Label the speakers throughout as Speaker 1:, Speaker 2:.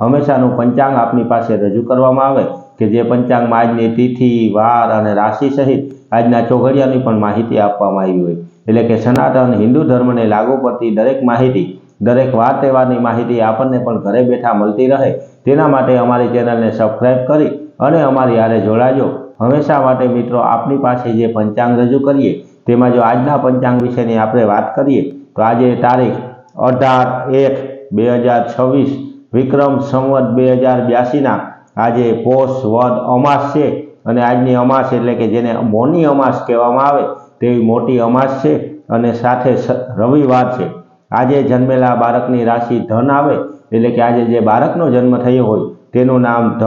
Speaker 1: હંમેશાનું પંચાંગ આપની પાસે રજૂ કરવામાં આવે કે જે પંચાંગમાં આજની તિથિ, વાર અને રાશિ સહિત આજના ચોઘડિયાની પણ માહિતી આપવામાં આવી હોય. એટલે કે સનાતન હિન્દુ ધર્મને લાગુ પડતી દરેક માહિતી, દરેક વાર તહેવારની માહિતી આપણને પણ ઘરે બેઠા મળતી રહે. તેના માટે અમારી ચેનલને સબસ્ક્રાઈબ કરી અને અમારી આરે જોડાજો. હંમેશા માટે મિત્રો, આપની પાસે જે પંચાંગ રજૂ કરીએ, તેમાં જો આજના પંચાંગ વિશેની આપણે વાત કરીએ, તો આજે તારીખ અઢાર એક બે હજાર છવ્વીસ વિક્રમ સંવત બે હજાર બ્યાસીના આજે પોષ વદ અમાસ છે અને આજની અમાસ એટલે કે જેને મોની અમાસ કહેવામાં આવે, તેવી મોટી અમાસ છે અને સાથે રવિવાર છે. આજે જન્મેલા બાળકની રાશિ ધન આવે, એટલે કે આજે જે બાળકનો જન્મ થયો હોય, તેનું નામ ધ,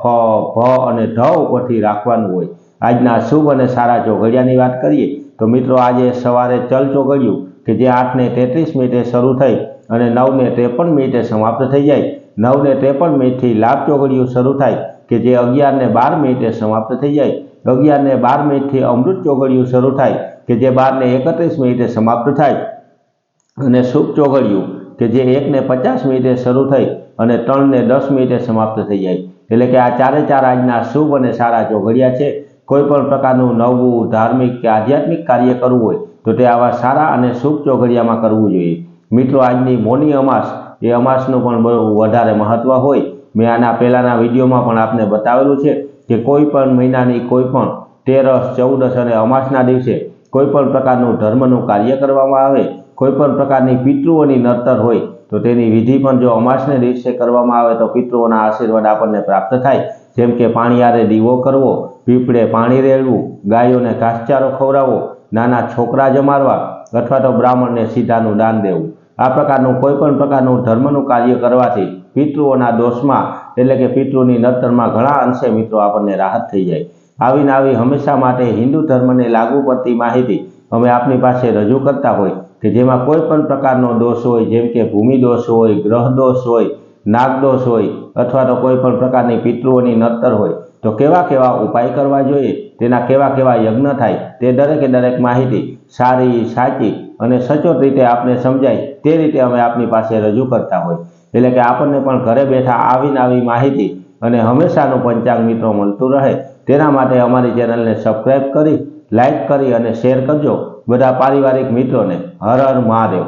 Speaker 1: ફ, ભ અને ઢ ઉપરથી રાખવાનું હોય. આજના શુભ અને સારા ચોઘડિયાની વાત કરીએ, તો મિત્રો આજે સવારે ચલ ચોઘડિયું, કે જે આઠને તેત્રીસ મિનિટે શરૂ થઈ અને નવને ત્રેપન મિનિટે સમાપ્ત થઈ જાય. નવને ત્રેપન મિનિટથી લાભ ચોગડિયું શરૂ થાય કે જે અગિયારને બાર મિનિટે સમાપ્ત થઈ જાય. અગિયારને બાર મિનિટથી અમૃત ચોગડિયું શરૂ થાય કે જે બારને એકત્રીસ મિનિટે સમાપ્ત થાય. અને શુભ ચોઘડિયું કે જે એકને પચાસ મિનિટે શરૂ થઈ અને ત્રણને દસ મિનિટે સમાપ્ત થઈ જાય. એટલે કે આ ચારે ચાર આજના શુભ અને સારા ચોઘડિયા છે. કોઈ પણ પ્રકારનું નવું ધાર્મિક કે આધ્યાત્મિક કાર્ય કરવું હોય તો તે આવા સારા અને શુભ ચોઘડિયામાં કરવું જોઈએ. મિત્રો, આજની મોની અમાસ, એ અમાસનું પણ બહુ વધારે મહત્વ હોય. મેં આના પહેલાંના વિડીયોમાં પણ આપને બતાવેલું છે કે કોઈ પણ મહિનાની કોઈ પણ તેરસ, ચૌદસ અને અમાસના દિવસે કોઈ પણ પ્રકારનું ધર્મનું કાર્ય કરવામાં આવે, કોઈ પણ પ્રકારની પિતૃઓની નર્તર હોય, તો તેની વિધિ પણ જો અમાસને દિવસે કરવામાં આવે, તો પિતૃઓના આશીર્વાદ આપણને પ્રાપ્ત થાય. જેમ કે પાણીયારે દીવો કરવો, પીપળે પાણી રેડવું, ગાયોને ઘાસચારો ખવડાવવો, નાના છોકરા જમાડવા, અથવા તો બ્રાહ્મણને સીધાનું દાન દેવું. આ પ્રકારનું કોઈ પણ પ્રકારનું ધર્મનું કાર્ય કરવાથી પિતૃઓના દોષમાં, એટલે કે પિતૃની નતરમાં ઘણા અંશે મિત્રો આપણને રાહત થઈ જાય. આવીને આવી હંમેશા માટે હિન્દુ ધર્મને લાગુ પડતી માહિતી અમે આપની પાસે રજૂ કરતા હોય કે જેમાં કોઈ પણ પ્રકારનો દોષ હોય, જેમ કે ભૂમિ દોષ હોય, ગ્રહ દોષ હોય નાગદોષ હોય, અથવા તો કોઈ પણ પ્રકારની પિતૃઓની નતર હોય, તો કેવા કેવા ઉપાય કરવા જોઈએ, તેના કેવા કેવા યજ્ઞ થાય, તે દરેકે દરેક માહિતી સારી, સાચી અને સચોટ રીતે આપને સમજાય તે રીતે અમે આપની પાસે રજૂ કરતા હોય. એટલે કે આપણને પણ ઘરે બેઠા આવીને આવી માહિતી અને હંમેશાનું પંચાંગ મિત્રો મળતું રહે. તેના માટે અમારી ચેનલને સબસ્ક્રાઈબ કરી લાઈક કરી અને શેર કરજો. બધા પારિવારિક મિત્રોને હર હર મહાદેવ.